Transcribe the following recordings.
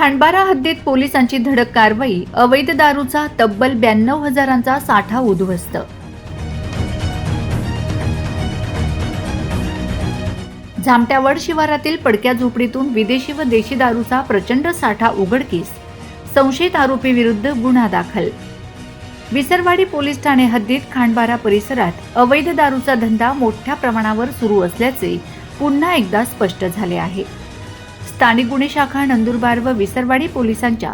खांडबारा हद्दीत पोलिसांची धडक कारवाई अवैध दारूचा तब्बल ब्याण्णव हजारांचा साठा उद्ध्वस्त. झामट्यावड शिवारातील पडक्या झोपडीतून विदेशी व देशी दारूचा प्रचंड साठा उघडकीस संशयित आरोपी विरुद्ध गुन्हा दाखल. विसरवाडी पोलीस ठाणे हद्दीत खांडबारा परिसरात अवैध दारूचा धंदा मोठ्या प्रमाणावर सुरू असल्याचे पुन्हा एकदा स्पष्ट झाले आहे. स्थानिक गुन्हे शाखा नंदुरबार व विसरवाडी पोलिसांच्या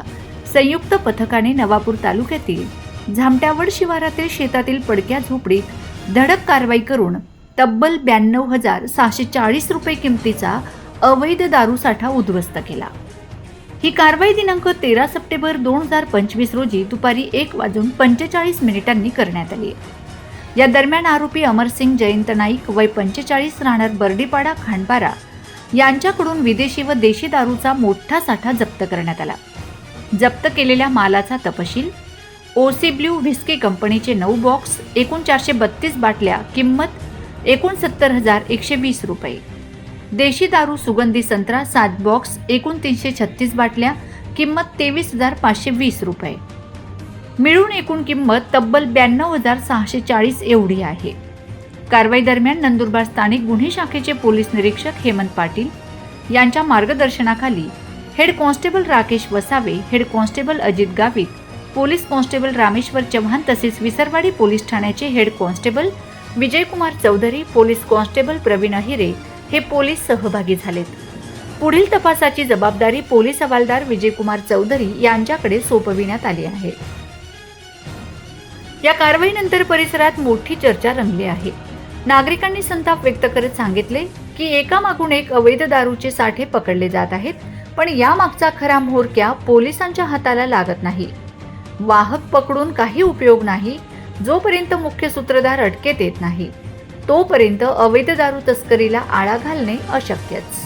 संयुक्त पथकाने नवापूर तालुक्यातील झामट्यावड शिवारातील शेतातील पडक्या झोपडीत धडक कारवाई करून तब्बल ब्याण्णव हजार सहाशे चाळीस रुपये किमतीचा अवैध दारूसाठा उद्ध्वस्त केला. ही कारवाई दिनांक तेरा सप्टेंबर दोन हजार पंचवीस रोजी दुपारी एक वाजून पंचेचाळीस मिनिटांनी करण्यात आली. या दरम्यान आरोपी अमरसिंग जयंत नाईक वय पंचेचाळीस राहणार बर्डीपाडा खांडपारा यांच्याकडून विदेशी व देशी दारूचा मोठा साठा जप्त करण्यात आला. जप्त केलेल्या मालाचा तपशील ओसी ब्ल्यू व्हिस्की कंपनीचे नऊ बॉक्स एकूण चारशे बत्तीस बाटल्या किंमत एकूण सत्तर हजार एकशे वीस रुपये. देशी दारू सुगंधी संत्रा सात बॉक्स एकूण तीनशे छत्तीस बाटल्या किंमत तेवीस हजार पाचशे वीस रुपये. मिळून एकूण किंमत तब्बल ब्याण्णव हजार सहाशे चाळीस एवढी आहे. कारवाई दरम्यान नंदुरबार स्थानिक गुन्हे शाखेचे पोलीस निरीक्षक हेमंत पाटील यांच्या मार्गदर्शनाखाली head constable Rakesh Vasave head constable Ajit Gavit police constable Rameshwar Chavan तसेच विसरवाडी पोलीस ठाण्याचे head constable Vijaykumar Chaudhari police constable Pravin Ahire हे पोलीस सहभागी झालेत. पुढील तपासाची जबाबदारी पोलीस हवालदार विजयकुमार चौधरी यांच्याकडे सोपविण्यात आली आहे. या कारवाईनंतर परिसरात मोठी चर्चा रंगली आहे. नागरिकांनी संताप व्यक्त करत सांगितले की एकामागून एक अवैध दारूचे साठे पकडले जात आहेत पण यामागचा खरा म्होरक्या पोलिसांच्या हाताला लागत नाही. वाहक पकडून काही उपयोग नाही जोपर्यंत मुख्य सूत्रधार अटकेत येत नाही तोपर्यंत अवैध दारू तस्करीला आळा घालणे अशक्यच.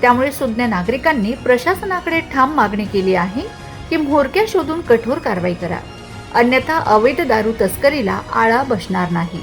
त्यामुळे सुज्ञ नागरिकांनी प्रशासनाकडे ठाम मागणी केली आहे की म्होरक्या शोधून कठोर कारवाई करा. अन्यथा अवैध दारू तस्करीला आळा बसणार नाही.